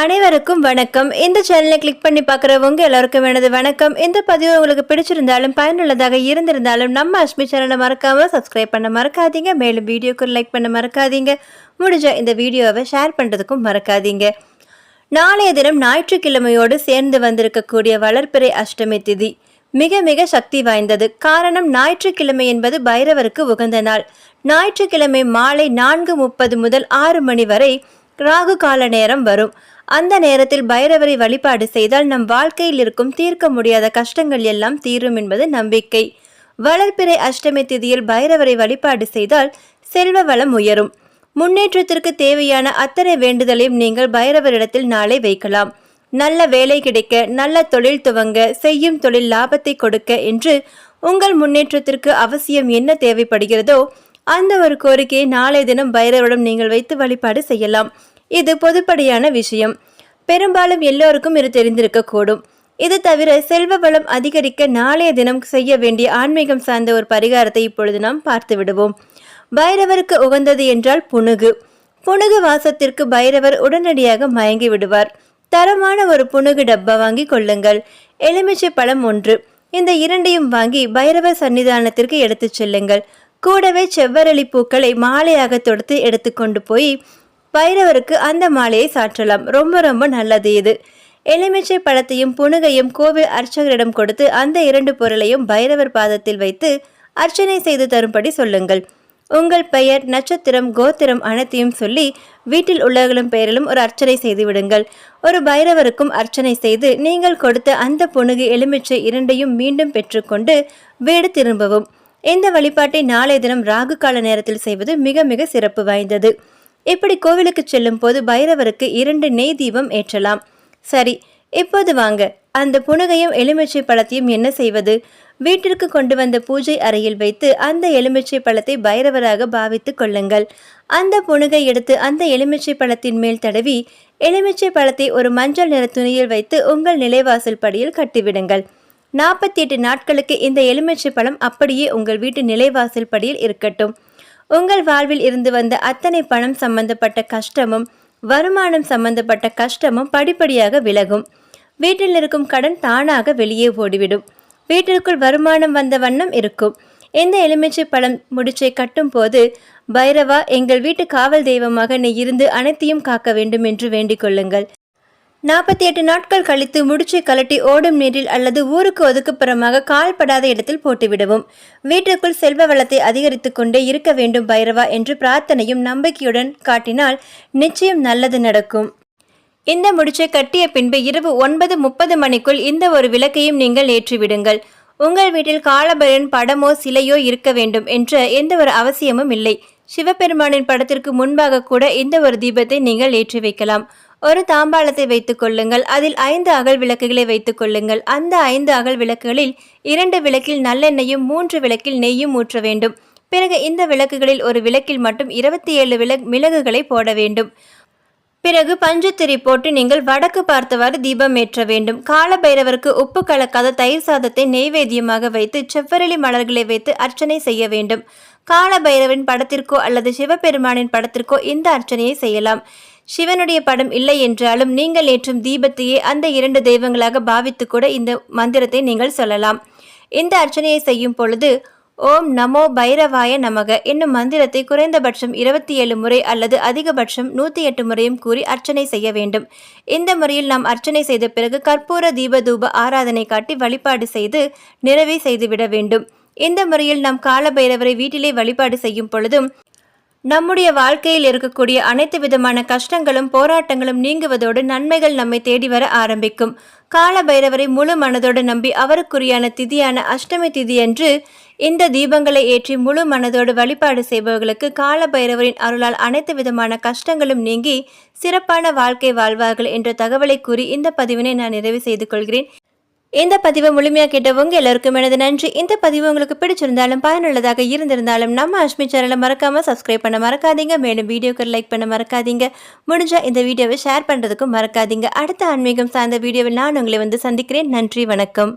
அனைவருக்கும் வணக்கம். இந்த சேனலை கிளிக் பண்ணி பார்க்குறவங்க எல்லாருக்கும் எனது வணக்கம். இந்த பதிவு உங்களுக்கு பிடிச்சிருந்தாலும் பயனுள்ளதாக இருந்திருந்தாலும் நம்ம அஷ்மி சேனலை மறக்காமல் சப்ஸ்கிரைப் பண்ண மறக்காதீங்க. மேலும் வீடியோக்கு லைக் பண்ண மறக்காதீங்க. முடிஞ்ச இந்த வீடியோவை ஷேர் பண்ணுறதுக்கும் மறக்காதீங்க. நாளைய தினம் ஞாயிற்றுக்கிழமையோடு சேர்ந்து வந்திருக்கக்கூடிய வளர்ப்பிறை அஷ்டமி திதி மிக மிக சக்தி வாய்ந்தது. காரணம் ஞாயிற்றுக்கிழமை என்பது பைரவருக்கு உகந்த நாள். ஞாயிற்றுக்கிழமை மாலை நான்கு முப்பது முதல் ஆறு மணி வரை ராகு கால நேரம் வரும். அந்த நேரத்தில் பைரவரை வழிபாடு செய்தால் நம் வாழ்க்கையில் இருக்கும் தீர்க்க முடியாத கஷ்டங்கள் எல்லாம் தீரும் என்பது நம்பிக்கை. வளர்ப்பிறை அஷ்டமி திதியில் பைரவரை வழிபாடு செய்தால் செல்வ வளம் உயரும். முன்னேற்றத்திற்கு தேவையான அத்தனை வேண்டுதலையும் நீங்கள் பைரவரிடத்தில் நாளை வைக்கலாம். நல்ல வேலை கிடைக்க நல்ல தொழில் துவங்க செய்யும் தொழில் லாபத்தை கொடுக்க என்று உங்கள் முன்னேற்றத்திற்கு அவசியம் என்ன தேவைப்படுகிறதோ அந்த ஒரு கோரிக்கையை நாளை தினம் பைரவரிடம் நீங்கள் வைத்து வழிபாடு செய்யலாம். இது பொதுப்படியான விஷயம். பெரும்பாலும் எல்லோருக்கும் இது தெரிந்திருக்கக்கூடும். இது தவிர செல்வ வளம் அதிகரிக்க நாளைய தினம் செய்ய வேண்டிய ஆன்மீகம் சார்ந்த ஒரு பரிகாரத்தை இப்பொழுது நாம் பார்த்து விடுவோம் பைரவருக்கு உகந்தது என்றால் புனுகு புனுகு வாசத்திற்கு பைரவர் உடனடியாக மயங்கி விடுவார். தரமான ஒரு புனுகு டப்பா வாங்கி கொள்ளுங்கள். எலுமிச்சை பழம் ஒன்று. இந்த இரண்டையும் வாங்கி பைரவர் சன்னிதானத்திற்கு எடுத்துச் செல்லுங்கள். கூடவே செவ்வரளி பூக்களை மாலையாக தொடுத்து எடுத்துக்கொண்டு போய் பைரவருக்கு அந்த மாலையை சாற்றலாம். ரொம்ப ரொம்ப நல்லது இது. எலுமிச்சை பழத்தையும் புனுகையும் கோவில் அர்ச்சகரிடம் கொடுத்து அந்த இரண்டு பொருளையும் பைரவர் பாதத்தில் வைத்து அர்ச்சனை செய்து தரும்படி சொல்லுங்கள். உங்கள் பெயர் நட்சத்திரம் கோத்திரம் அனைத்தையும் சொல்லி வீட்டில் உள்ளவர்களும் பெயரிலும் ஒரு அர்ச்சனை செய்து விடுங்கள். ஒரு பைரவருக்கும் அர்ச்சனை செய்து நீங்கள் கொடுத்த அந்த புனுகு எலுமிச்சை இரண்டையும் மீண்டும் பெற்றுக்கொண்டு வீடு திரும்பவும். இந்த வழிபாட்டை நாளைய தினம் ராகு கால நேரத்தில் செய்வது மிக மிக சிறப்பு வாய்ந்தது. இப்படி கோவிலுக்கு செல்லும் போது பைரவருக்கு இரண்டு நெய் தீபம் ஏற்றலாம். சரி இப்போது வாங்க. அந்த புனுகையும் எலுமிச்சை பழத்தையும் என்ன செய்வது? வீட்டிற்கு கொண்டு வந்த பூஜை அறையில் வைத்து அந்த எலுமிச்சை பழத்தை பைரவராக பாவித்து கொள்ளுங்கள். அந்த புனுகை எடுத்து அந்த எலுமிச்சை பழத்தின் மேல் தடவி எலுமிச்சை பழத்தை ஒரு மஞ்சள் நிற துணியில் வைத்து உங்கள் நிலைவாசல் படியில் கட்டிவிடுங்கள். நாற்பத்தி எட்டு நாட்களுக்கு இந்த எலுமிச்சை பழம் அப்படியே உங்கள் வீட்டு நிலைவாசல் படியில் இருக்கட்டும். உங்கள் வாழ்வில் இருந்து வந்த அத்தனை பணம் சம்பந்தப்பட்ட கஷ்டமும் வருமானம் சம்பந்தப்பட்ட கஷ்டமும் படிப்படியாக விலகும். வீட்டில் இருக்கும் கடன் தானாக வெளியே ஓடிவிடும். வீட்டிற்குள் வருமானம் வந்த வண்ணம் இருக்கும். இந்த எலுமிச்சை பழம் முடிச்சை கட்டும் போது பைரவா எங்கள் வீட்டு காவல் தெய்வமாக நீ இருந்து அனைத்தையும் காக்க வேண்டும் என்று வேண்டிக் கொள்ளுங்கள். நாற்பத்தி எட்டு நாட்கள் கழித்து முடிச்சை கலட்டி ஓடும் நீரில் அல்லது ஊருக்கு ஒதுக்குப்புறமாக கால்படாத இடத்தில் போட்டுவிடவும். வீட்டுக்குள் செல்வ வளத்தை அதிகரித்து கொண்டே இருக்க வேண்டும் பைரவா என்று பிரார்த்தனையும் நம்பிக்கையுடன் காட்டினால் நிச்சயம் நல்லது நடக்கும். இந்த முடிச்சை கட்டிய பின்பு இரவு ஒன்பது முப்பது மணிக்குள் இந்த ஒரு விளக்கையும் நீங்கள் ஏற்றிவிடுங்கள். உங்கள் வீட்டில் காலபைரன் படமோ சிலையோ இருக்க வேண்டும் என்ற எந்த ஒரு அவசியமும் இல்லை. சிவபெருமானின் படத்திற்கு முன்பாக கூட இந்த ஒரு தீபத்தை நீங்கள் ஏற்றி வைக்கலாம். ஒரு தாம்பாளத்தை வைத்துக் கொள்ளுங்கள். அதில் ஐந்து அகல் விளக்குகளை வைத்துக் கொள்ளுங்கள். அந்த ஐந்து அகல் விளக்குகளில் இரண்டு விளக்கில் நல்லெண்ணெயும் மூன்று விளக்கில் நெய்யும் ஊற்ற வேண்டும். பிறகு இந்த விளக்குகளில் ஒரு விளக்கில் மட்டும் இருபத்தி ஏழு விளக் மிளகுகளை போட வேண்டும். பிறகு பஞ்சத்திரி போட்டு நீங்கள் வடக்கு பார்த்தவாறு தீபம் ஏற்ற வேண்டும். காலபைரவருக்கு உப்பு கலக்காத தயிர் சாதத்தை நெய்வேத்தியமாக வைத்து செவ்வரளி மலர்களை வைத்து அர்ச்சனை செய்ய வேண்டும். காலபைரவின் படத்திற்கோ அல்லது சிவபெருமானின் படத்திற்கோ இந்த அர்ச்சனையை செய்யலாம். சிவனுடைய படம் இல்லை என்றாலும் நீங்கள் ஏற்றும் தீபத்தையே அந்த இரண்டு தெய்வங்களாக பாவித்து கூட இந்த மந்திரத்தை நீங்கள் சொல்லலாம். இந்த அர்ச்சனையை செய்யும் பொழுது ஓம் நமோ பைரவாய நமக. என்னும் மந்திரத்தை குறைந்தபட்சம் இருபத்தி ஏழு முறை அல்லது அதிகபட்சம் நூற்றி எட்டு முறையும் கூறி அர்ச்சனை செய்ய வேண்டும். இந்த முறையில் நாம் அர்ச்சனை செய்த பிறகு கற்பூர தீப தூப ஆராதனை காட்டி வழிபாடு செய்து நிறைவே செய்துவிட வேண்டும். இந்த முறையில் நாம் காலபைரவரை வீட்டிலே வழிபாடு செய்யும் பொழுதும் நம்முடைய வாழ்க்கையில் இருக்கக்கூடிய அனைத்து விதமான கஷ்டங்களும் போராட்டங்களும் நீங்குவதோடு நன்மைகள் நம்மை தேடி வர ஆரம்பிக்கும். கால பைரவரை முழு மனதோடு நம்பி அவருக்குரியான திதியான அஷ்டமி திதியன்று இந்த தீபங்களை ஏற்றி முழு மனதோடு வழிபாடு செய்பவர்களுக்கு கால பைரவரின் அருளால் அனைத்து விதமான கஷ்டங்களும் நீங்கி சிறப்பான வாழ்க்கை வாழ்வார்கள் என்ற தகவலை கூறி இந்த பதிவினை நான் நிறைவு செய்து கொள்கிறேன். இந்த பதிவை முழுமையாக கேட்டவங்க எல்லாருக்கும் எனது நன்றி. இந்த பதிவு உங்களுக்கு பிடிச்சிருந்தாலும் பயனுள்ளதாக இருந்திருந்தாலும் நம்ம அஷ்மி சேனலை மறக்காமல் சப்ஸ்கிரைப் பண்ண மறக்காதீங்க. மேலும் வீடியோக்கு லைக் பண்ண மறக்காதீங்க. முடிஞ்சால் இந்த வீடியோவை ஷேர் பண்ணுறதுக்கும் மறக்காதீங்க. அடுத்த ஆன்மீகம் சார்ந்த வீடியோவில் நான் உங்களை வந்து சந்திக்கிறேன். நன்றி வணக்கம்.